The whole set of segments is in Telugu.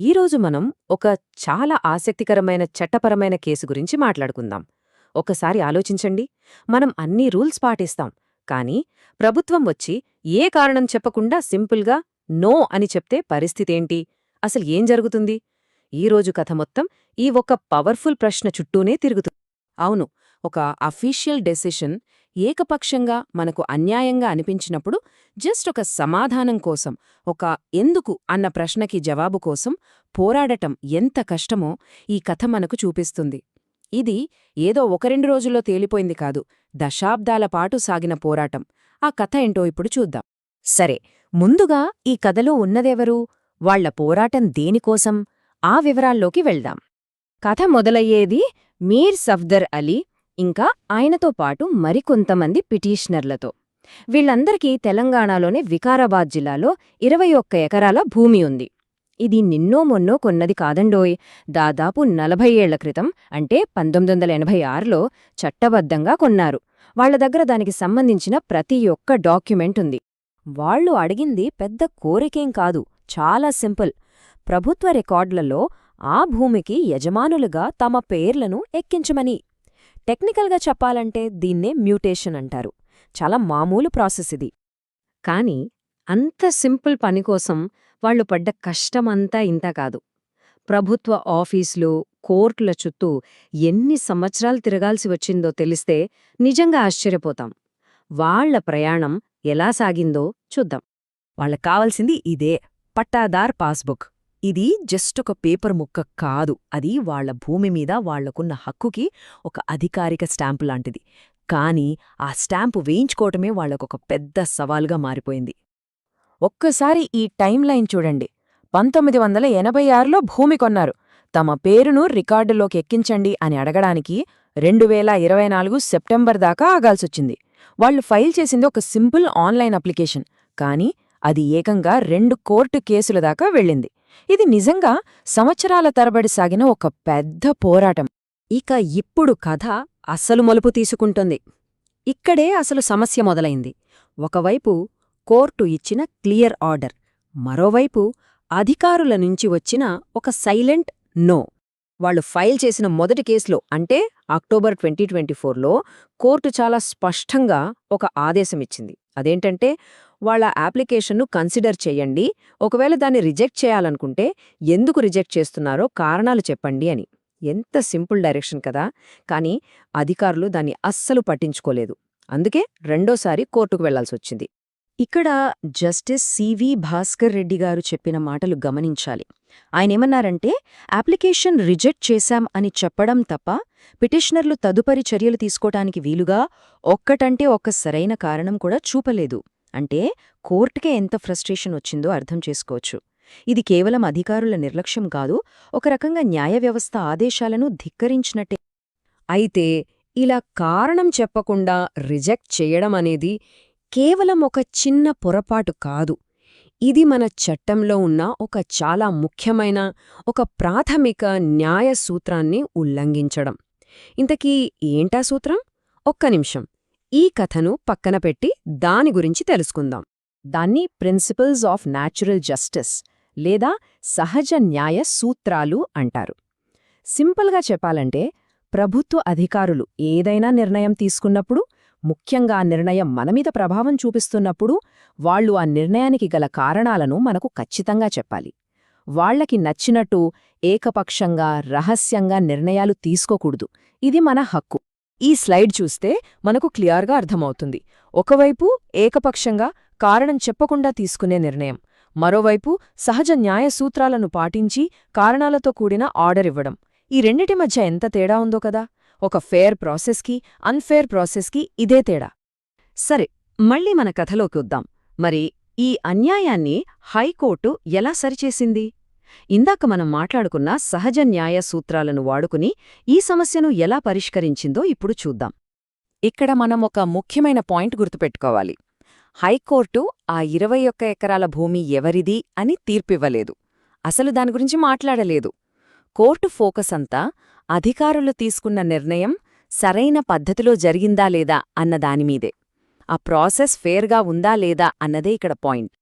ఈరోజు మనం ఒక చాలా ఆసక్తికరమైన చట్టపరమైన కేసు గురించి మాట్లాడుకుందాం. ఒకసారి ఆలోచించండి. మనం అన్ని రూల్స్ పాటిస్తాం. కానీ ప్రభుత్వం వచ్చి ఏ కారణం చెప్పకుండా సింపుల్గా నో అని చెప్తే పరిస్థితేంటి? అసలు ఏం జరుగుతుంది? ఈరోజు కథ మొత్తం ఈ ఒక పవర్ఫుల్ ప్రశ్న చుట్టూనే తిరుగుతుంది అవును. ఒక అఫీషియల్ డెసిషన్ ఏకపక్షంగా మనకు అన్యాయంగా అనిపించినప్పుడు జస్ట్ ఒక సమాధానం కోసం ఒక ఎందుకు అన్న ప్రశ్నకి జవాబు కోసం పోరాడటం ఎంత కష్టమో ఈ కథ మనకు చూపిస్తుంది. ఇది ఏదో ఒక రెండు రోజుల్లో తేలిపోయింది కాదు దశాబ్దాల పాటు సాగిన పోరాటం. ఆ కథ ఏంటో ఇప్పుడు చూద్దాం. సరే ముందుగా ఈ కథలో ఉన్నదెవరు? వాళ్ళ పోరాటం దేనికోసం? ఆ వివరాల్లోకి వెళ్దాం. కథ మొదలయ్యేది మీర్ సఫ్దర్ అలీ ఇంకా ఆయనతో పాటు మరికొంతమంది పిటిషనర్లతో. వీళ్ళందరికీ తెలంగాణలోని వికారాబాద్ జిల్లాలో ఇరవై ఒక్క ఎకరాల భూమి ఉంది. ఇది నిన్నో మొన్నో కొన్నది కాదండోయ్. దాదాపు నలభై ఏళ్ళ క్రితం అంటే పంతొమ్మిది వందల ఎనభై ఆరులో చట్టబద్ధంగా కొన్నారు. వాళ్ళ దగ్గర దానికి సంబంధించిన ప్రతి ఒక్క డాక్యుమెంట్ ఉంది. వాళ్ళు అడిగింది పెద్ద కోరికేం కాదు చాలా సింపుల్. ప్రభుత్వ రికార్డులలో ఆ భూమికి యజమానులుగా తమ పేర్లను ఎక్కించమని. టెక్నికల్గా చెప్పాలంటే దీన్నే మ్యూటేషన్ అంటారు. చాలా మామూలు ప్రాసెస్ ఇది. కాని అంత సింపుల్ పని కోసం వాళ్ళు పడ్డ కష్టమంతా ఇంత కాదు. ప్రభుత్వ ఆఫీసులు కోర్టుల చుట్టూ ఎన్ని సంవత్సరాలు తిరగాల్సి వచ్చిందో తెలిస్తే నిజంగా ఆశ్చర్యపోతాం. వాళ్ళ ప్రయాణం ఎలా సాగిందో చూద్దాం. వాళ్ళకు కావాల్సింది ఇదే పట్టాదార్ పాస్బుక్. ఇది జస్ట్ ఒక పేపర్ ముక్క కాదు. అది వాళ్ళ భూమి మీద వాళ్ళకున్న హక్కుకి ఒక అధికారిక స్టాంపు లాంటిది. కాని ఆ స్టాంపు వేయించుకోవటమే వాళ్ళకొక పెద్ద సవాల్గా మారిపోయింది. ఒక్కసారి ఈ టైం లైన్ చూడండి. పంతొమ్మిది వందల ఎనభై ఆరులో భూమి కొన్నారు. తమ పేరును రికార్డులోకి ఎక్కించండి అని అడగడానికి రెండు వేల ఇరవై నాలుగు సెప్టెంబర్ దాకా ఆగాల్సొచ్చింది. వాళ్ళు ఫైల్ చేసింది ఒక సింపుల్ ఆన్లైన్ అప్లికేషన్. కానీ అది ఏకంగా రెండు కోర్టు కేసుల దాకా వెళ్ళింది. ఇది నిజంగా సంవత్సరాల తరబడి సాగిన ఒక పెద్ద పోరాటం. ఇక ఇప్పుడు కథ అస్సలు మలుపు తీసుకుంటుంది. ఇక్కడే అసలు సమస్య మొదలైంది. ఒకవైపు కోర్టు ఇచ్చిన క్లియర్ ఆర్డర్ మరోవైపు అధికారుల నుంచి వచ్చిన ఒక సైలెంట్ నో. వాళ్ళు ఫైల్ చేసిన మొదటి కేసులో అంటే అక్టోబర్ ట్వంటీ ట్వంటీ ఫోర్లో కోర్టు చాలా స్పష్టంగా ఒక ఆదేశమిచ్చింది. అదేంటంటే వాళ్ళ అప్లికేషన్ను కన్సిడర్ చేయండి. ఒకవేళ దాన్ని రిజెక్ట్ చేయాలనుకుంటే ఎందుకు రిజెక్ట్ చేస్తున్నారో కారణాలు చెప్పండి అని. ఎంత సింపుల్ డైరెక్షన్ కదా. కానీ అధికారులు దాన్ని అస్సలు పట్టించుకోలేదు. అందుకే రెండోసారి కోర్టుకు వెళ్ళాల్సొచ్చింది ఇక్కడ జస్టిస్ సివి భాస్కర్ రెడ్డి గారు చెప్పిన మాటలు గమనించాలి. ఆయనేమన్నారంటే అప్లికేషన్ రిజెక్ట్ చేశాం అని చెప్పడం తప్ప పిటిషనర్లు తదుపరి చర్యలు తీసుకోటానికి వీలుగా ఒక్కటంటే ఒక్క సరైన కారణం కూడా చూపలేదు. అంటే కోర్టుకే ఎంత ఫ్రస్ట్రేషన్ వచ్చిందో అర్థం చేసుకోవచ్చు. ఇది కేవలం అధికారుల నిర్లక్ష్యం కాదు ఒక రకంగా న్యాయ వ్యవస్థ ఆదేశాలను ధిక్కరించినట్టే. అయితే ఇలా కారణం చెప్పకుండా రిజెక్ట్ చేయడం అనేది కేవలం ఒక చిన్న పొరపాటు కాదు. ఇది మన చట్టంలో ఉన్న ఒక చాలా ముఖ్యమైన ఒక ప్రాథమిక న్యాయ సూత్రాన్ని ఉల్లంఘించడం. ఇంతకీ ఏంటా సూత్రం? ఒక్క నిమిషం. ఈ కథను పక్కన పెట్టి దాని గురించి తెలుసుకుందాం. దాన్ని ప్రిన్సిపల్స్ ఆఫ్ న్యాచురల్ జస్టిస్ లేదా సహజ న్యాయ సూత్రాలు అంటారు. సింపుల్గా చెప్పాలంటే ప్రభుత్వ అధికారులు ఏదైనా నిర్ణయం తీసుకున్నప్పుడు ముఖ్యంగా నిర్ణయం మనమీద ప్రభావం చూపిస్తున్నప్పుడు వాళ్ళు ఆ నిర్ణయానికి గల కారణాలను మనకు ఖచ్చితంగా చెప్పాలి. వాళ్ళకి నచ్చినట్టు ఏకపక్షంగా రహస్యంగా నిర్ణయాలు తీసుకోకూడదు. ఇది మన హక్కు. ఈ స్లైడ్ చూస్తే మనకు క్లియర్గా అర్థమవుతుంది. ఒకవైపు ఏకపక్షంగా కారణం చెప్పకుండా తీసుకునే నిర్ణయం మరోవైపు సహజ న్యాయ సూత్రాలను పాటించి కారణాలతో కూడిన ఆర్డర్ ఇవ్వడం. ఈ రెండిటి మధ్య ఎంత తేడా ఉందో కదా! ఒక ఫేర్ ప్రాసెస్కి అన్ఫేర్ ప్రాసెస్కి ఇదే తేడా. సరే మళ్ళీ మన కథలోకి వద్దాం. మరి ఈ అన్యాయాన్ని హైకోర్టు ఎలా సరిచేసింది? ఇందాక మనం మాట్లాడుకున్న సహజ న్యాయ సూత్రాలను వాడుకుని ఈ సమస్యను ఎలా పరిష్కరించిందో ఇప్పుడు చూద్దాం. ఇక్కడ మనం ఒక ముఖ్యమైన పాయింట్ గుర్తుపెట్టుకోవాలి. హైకోర్టు ఆ ఇరవై ఒక్క ఎకరాల భూమి ఎవరిది అని తీర్పివ్వలేదు. అసలు దాని గురించి మాట్లాడలేదు. కోర్టు ఫోకస్ అంతా అధికారులు తీసుకున్న నిర్ణయం సరైన పద్ధతిలో జరిగిందా లేదా అన్న దానిమీదే. ఆ ప్రాసెస్ ఫేర్గా ఉందా లేదా అన్నదే ఇక్కడ పాయింట్.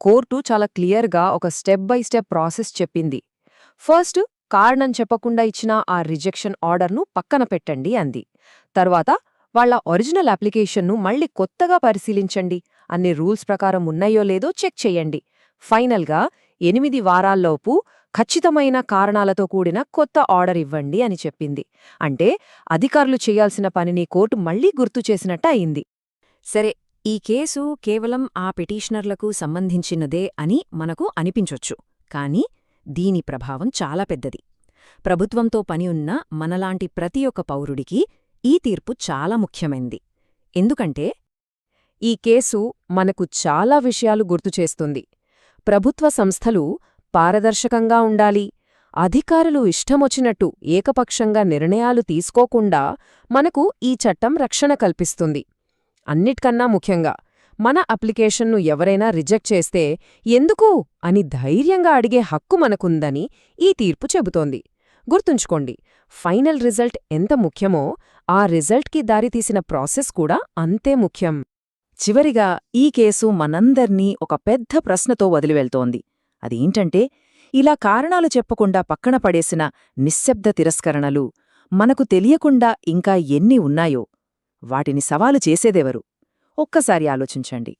కోర్టు చాలా క్లియర్గా ఒక స్టెప్ బై స్టెప్ ప్రాసెస్ చెప్పింది. ఫస్ట్ కారణం చెప్పకుండా ఇచ్చిన ఆ రిజెక్షన్ ఆర్డర్ను పక్కన పెట్టండి అంది. తర్వాత వాళ్ళ ఒరిజినల్ అప్లికేషన్ను మళ్ళీ కొత్తగా పరిశీలించండి. అన్ని రూల్స్ ప్రకారం ఉన్నాయో లేదో చెక్ చెయ్యండి ఫైనల్గా ఎనిమిది వారాల్లోపు ఖచ్చితమైన కారణాలతో కూడిన కొత్త ఆర్డర్ ఇవ్వండి అని చెప్పింది. అంటే అధికారులు చేయాల్సిన పనిని కోర్టు మళ్ళీ గుర్తు చేసినట్టు అయింది. సరే ఈ కేసు కేవలం ఆ పిటిషనర్లకు సంబంధించినదే అని మనకు అనిపించొచ్చు కానీ దీని ప్రభావం చాలా పెద్దది. ప్రభుత్వంతో పని ఉన్న మనలాంటి ప్రతి ఒక్క పౌరుడికి ఈ తీర్పు చాలా ముఖ్యమైంది. ఎందుకంటే ఈ కేసు మనకు చాలా విషయాలు గుర్తుచేస్తుంది ప్రభుత్వ సంస్థలు పారదర్శకంగా ఉండాలి అధికారులు ఇష్టమొచ్చినట్టు ఏకపక్షంగా నిర్ణయాలు తీసుకోకుండా మనకు ఈ చట్టం రక్షణ కల్పిస్తుంది. అన్నిటికన్నా ముఖ్యంగా మన అప్లికేషన్ను ఎవరైనా రిజెక్ట్ చేస్తే ఎందుకు అని ధైర్యంగా అడిగే హక్కు మనకుందని ఈ తీర్పు చెబుతోంది. గుర్తుంచుకోండి ఫైనల్ రిజల్ట్ ఎంత ముఖ్యమో ఆ రిజల్ట్కి దారితీసిన ప్రాసెస్ కూడా అంతే ముఖ్యం. చివరిగా ఈ కేసు మనందర్నీ ఒక పెద్ద ప్రశ్నతో వదిలివెళ్తోంది. అదేంటంటే ఇలా కారణాలు చెప్పకుండా పక్కన పడేసిన నిశ్శబ్ద తిరస్కరణలు మనకు తెలియకుండా ఇంకా ఎన్ని ఉన్నాయో వాటిని సవాలు చేసేదెవరు? ఒక్కసారి ఆలోచించండి.